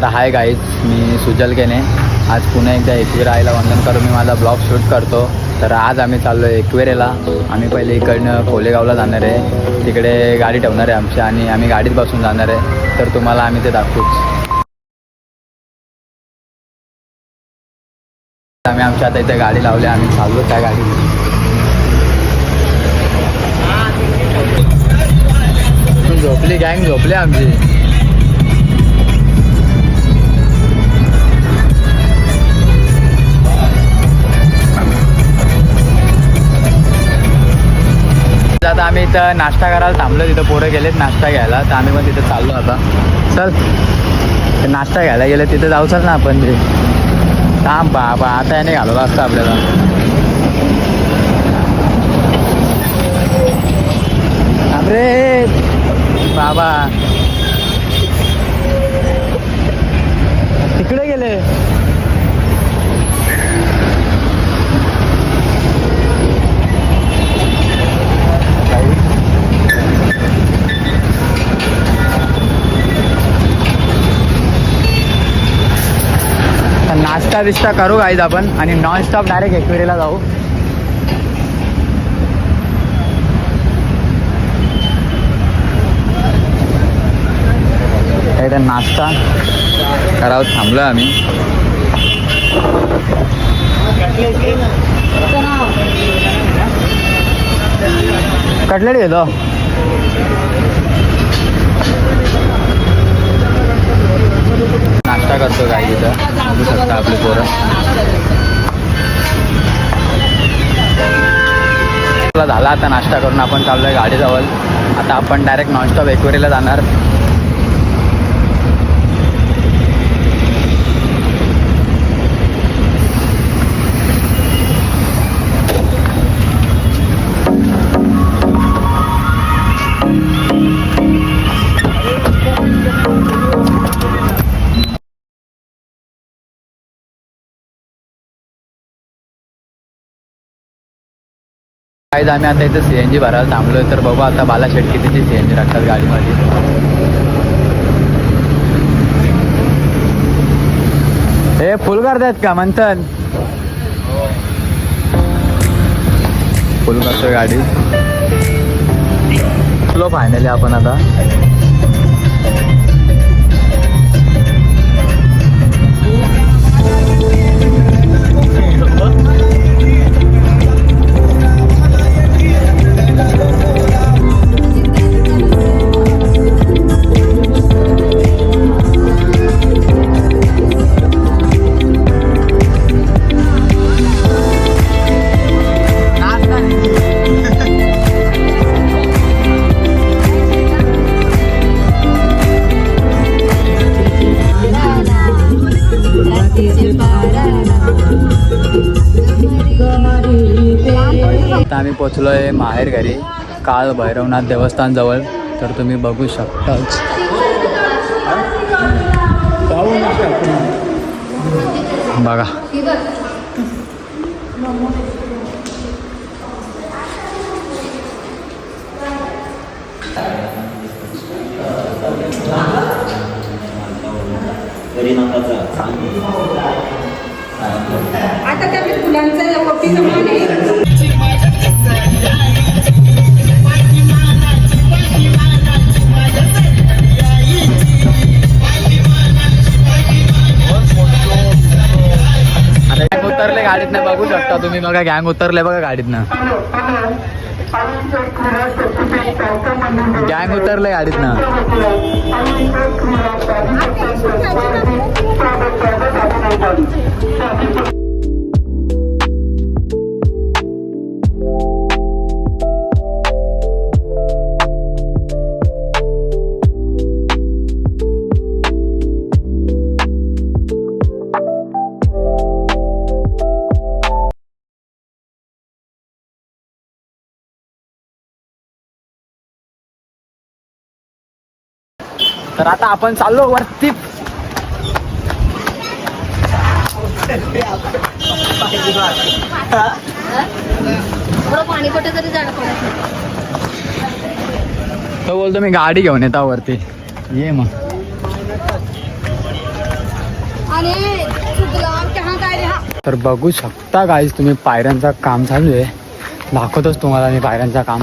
तर hi guys मी सुजल केने आज पुन्हा एकदा एकविरा आईला वंदन करून मी माझा ब्लॉग शूट करतो. तर आज आम्ही चाललो आहे एकविरेला. आम्ही पहिले इकडनं कोलेगावला जाणार आहे. तिकडे गाडी ठेवणार आहे आमची आणि आम्ही गाडीत बसून जाणार आहे. तर तुम्हाला आम्ही ते दाखवूच आम्ही आमच्या आता इथे गाडी लावली आम्ही चाललो त्या गाडी झोपली गँग झोपली आमची. तिथं नाश्ता करायला थांबलो तिथं पोरं गेलेत नाश्ता घ्यायला. तर आम्ही पण तिथं चाललो आता. चल. ते नाश्ता घ्यायला गेलं तिथं जाऊ चल ना आपण ते. थांब बाबा आता याने घालवलं असतं आपल्याला. अरे बाबा. तिकडे गेले. नाश्ता बिस्टा करू गाईज आपण. आणि नॉन स्टॉप डायरेक्ट एकविरीला जाऊ. इथे नाश्ता करावं थांबलो आम्ही. कटलेट घेतो नाश्ता करतो काय तिथं बघू शकता आपले पोरं. झाला आता नाश्ता करून आपण चाललोय गाडीजवळ. आता आपण डायरेक्ट नॉनस्टॉप एकवेरीला जाणार. काय आम्ही आता इथं सी एन जी भरायला थांबलोय तर बघू आता बाला शेट कितीची सी एन जी टाकतात गाडीमध्ये. हे फुल करतायत का मंथन? फुल करतोय गाडी. चलो फायनली आपण आता. पोचलो आहे माहेर घरी. काल भैरवनाथ देवस्थानजवळ तर तुम्ही बघू शकताच. बघा. आता त्या फुलांचं गाडीतनं बघू शकता तुम्ही. बघा गँग उतरले बघा गाडीतनं. गँग उतरले गाडीतनं. तर आता आपण चाललो वरती. तो बोलतो मी गाडी घेऊन येतो वरती. ये मग. तर बघू शकता गाईज तुम्ही पायऱ्यांचं काम चालू आहे. दाखवतोच तुम्हाला मी पायऱ्यांचं काम.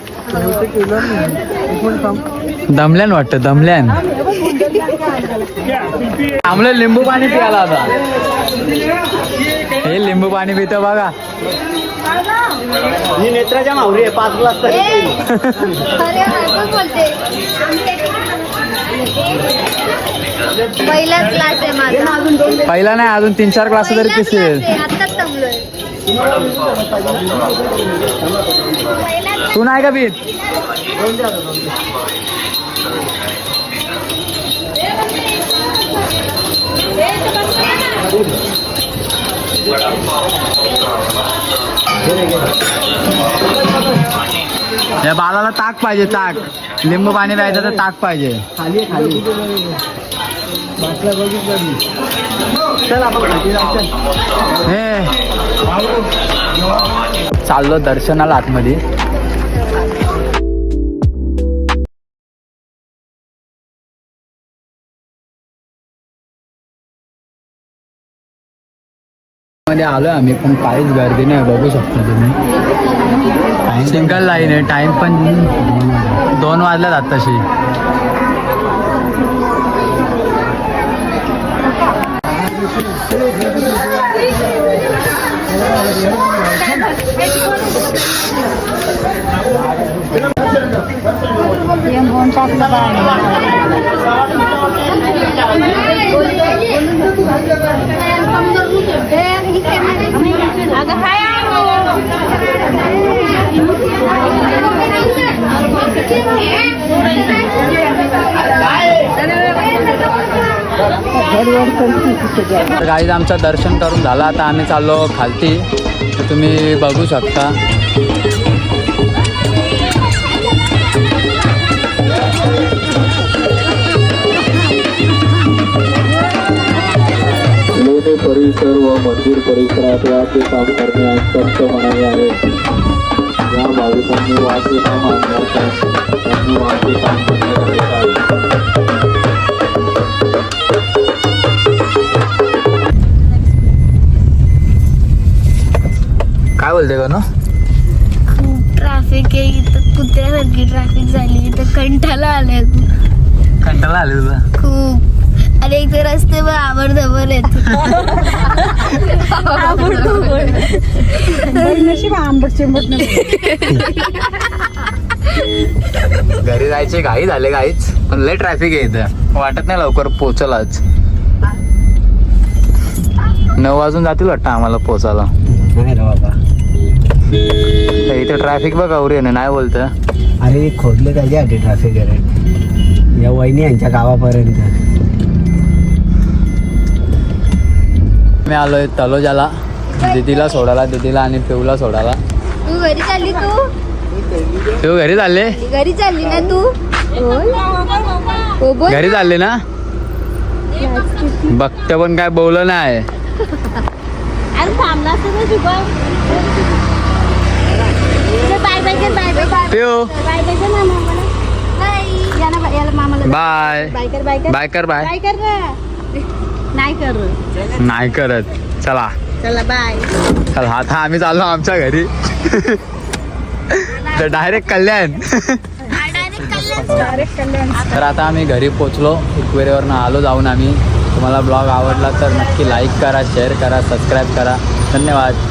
दमल्यान वाटतं दमल्यान. आमलं लिंबू पाणी प्यायला आता. हे लिंबू पाणी पितं बघा. ही नेत्राच्या मावरी आहे पाच ग्लास तरी. पहिला नाही अजून तीन चार क्लास तरी पिसेल तू नाही का बीत या बाळाला ताक पाहिजे ताक. लिंबू पाणी प्यायचं तर ताक पाहिजे. खाली खाली बघितलं चाललो दर्शनाला आतमध्ये. मध्ये आलोय आम्ही पण काहीच गर्दी नाही बघू शकतो तुम्ही. सिंगल लाईन आहे टाइम पण दोन ఏం ఫోన్ షాప్లో అగ तर गाईज आमचं दर्शन करून झालं. आता आम्ही चाललो खालती. तर तुम्ही बघू शकता. परिसर व मंदिर परिसरात याचे काम करणे अत्यंत म्हणाले आहे. या भाविकांनी वाचे काम आणण्याचा त्यांनी वाचे काम बंद काय बोलते का ना? खूप ट्रॅफिक आहे इथं. कुत्र्यासारखी ट्रॅफिक झाली. इथं कंठाला आलंय कंटाळा आले तुला खूप. अरे इथे रस्ते बघ आवड नशीब आंबट चिंबट घरी जायचे घाई झाले गाईच पण लय ट्रॅफिक आहे इथं. वाटत नाही लवकर पोचल आज नऊ वाजून जातील वाटतं आम्हाला पोचायला नाही रे बाबा. तर इथं ट्रॅफिक बघा उरेने नाही बोलतं. अरे खोदले त्याच्यासाठी ट्रॅफिक आहे या वहिनी यांच्या गावापर्यंत. मी आलोय तलोजाला दिदीला सोडायला दिदीला आणि पिऊला सोडायला. तू घरी चालली तू? पिऊ घरी चालले? घरी चालली ना तू? हो बोल घरी चालले ना? बघतं पण काय बोललं नाही अरे थांबला असं ना शुभम बाय बाय कर बाय बाय बाय पिऊ. बाय बाय कर बाय कर नाही कर नाही करत. चला. चला बाय चला आता आम्ही चाललो आमच्या घरी. तर डायरेक्ट डायरेक्ट कल्याण. तर आता आम्ही घरी पोचलो. इक्वेरीवरनं आलो जाऊन आम्ही. तुम्हाला ब्लॉग आवडला तर नक्की लाईक करा शेअर करा सबस्क्राईब करा. धन्यवाद.